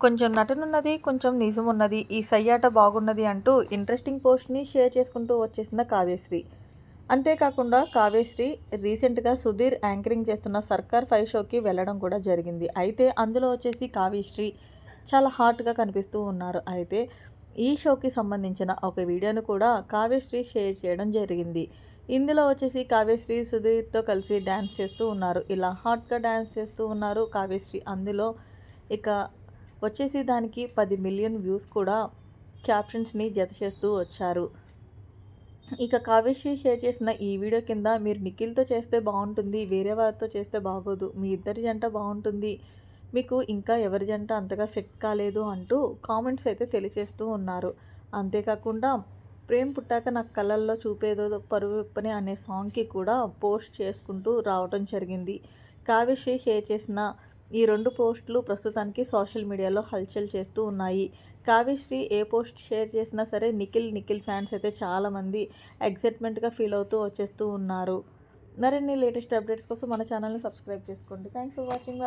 కొంచెం నటనున్నది కొంచెం నిజం ఉన్నది ఈ సయ్యాట బాగున్నది అంటూ ఇంట్రెస్టింగ్ పోస్ట్ని షేర్ చేసుకుంటూ వచ్చేసిన కావ్యశ్రీ. అంతేకాకుండా కావ్యశ్రీ రీసెంట్గా సుధీర్ యాంకరింగ్ చేస్తున్న సర్కార్ ఫైవ్ షోకి వెళ్ళడం కూడా జరిగింది. అయితే అందులో వచ్చేసి కావ్యశ్రీ చాలా హాట్గా కనిపిస్తూ ఉన్నారు. అయితే ఈ షోకి సంబంధించిన ఒక వీడియోను కూడా కావ్యశ్రీ షేర్ చేయడం జరిగింది. ఇందులో వచ్చేసి కావ్యశ్రీ సుధీర్తో కలిసి డ్యాన్స్ చేస్తూ ఉన్నారు. ఇలా హాట్గా డ్యాన్స్ చేస్తూ ఉన్నారు కావ్యశ్రీ. అందులో ఇక వచ్చేసి దానికి పది మిలియన్ వ్యూస్ కూడా క్యాప్షన్స్ని జత చేస్తూ వచ్చారు. ఇక కావ్యశ్రీ షేర్ చేసిన ఈ వీడియో కింద మీరు నిఖిల్తో చేస్తే బాగుంటుంది వేరే వారితో చేస్తే బాగోదు మీ ఇద్దరి జంట బాగుంటుంది మీకు ఇంకా ఎవరి జంట అంతగా సెట్ కాలేదు అంటూ కామెంట్స్ అయితే తెలియచేస్తూ ఉన్నారు. అంతేకాకుండా ప్రేమ్ పుట్టాక నాకు కళ్ళల్లో చూపేదో పరువెప్పని అనే సాంగ్కి కూడా పోస్ట్ చేసుకుంటూ రావడం జరిగింది. కావ్యశ్రీ షేర్ చేసిన ఈ రెండు పోస్టులు ప్రస్తుతానికి సోషల్ మీడియాలో హల్చల్ చేస్తూ ఉన్నాయి. కావ్యశ్రీ ఏ పోస్ట్ షేర్ చేసినా సరే నిఖిల్ నిఖిల్ ఫ్యాన్స్ అయితే చాలామంది ఎగ్జైట్మెంట్గా ఫీల్ అవుతూ వచ్చేస్తూ ఉన్నారు. మరిన్ని లేటెస్ట్ అప్డేట్స్ కోసం మన ఛానల్ని సబ్స్క్రైబ్ చేసుకోండి. Thanks for watching.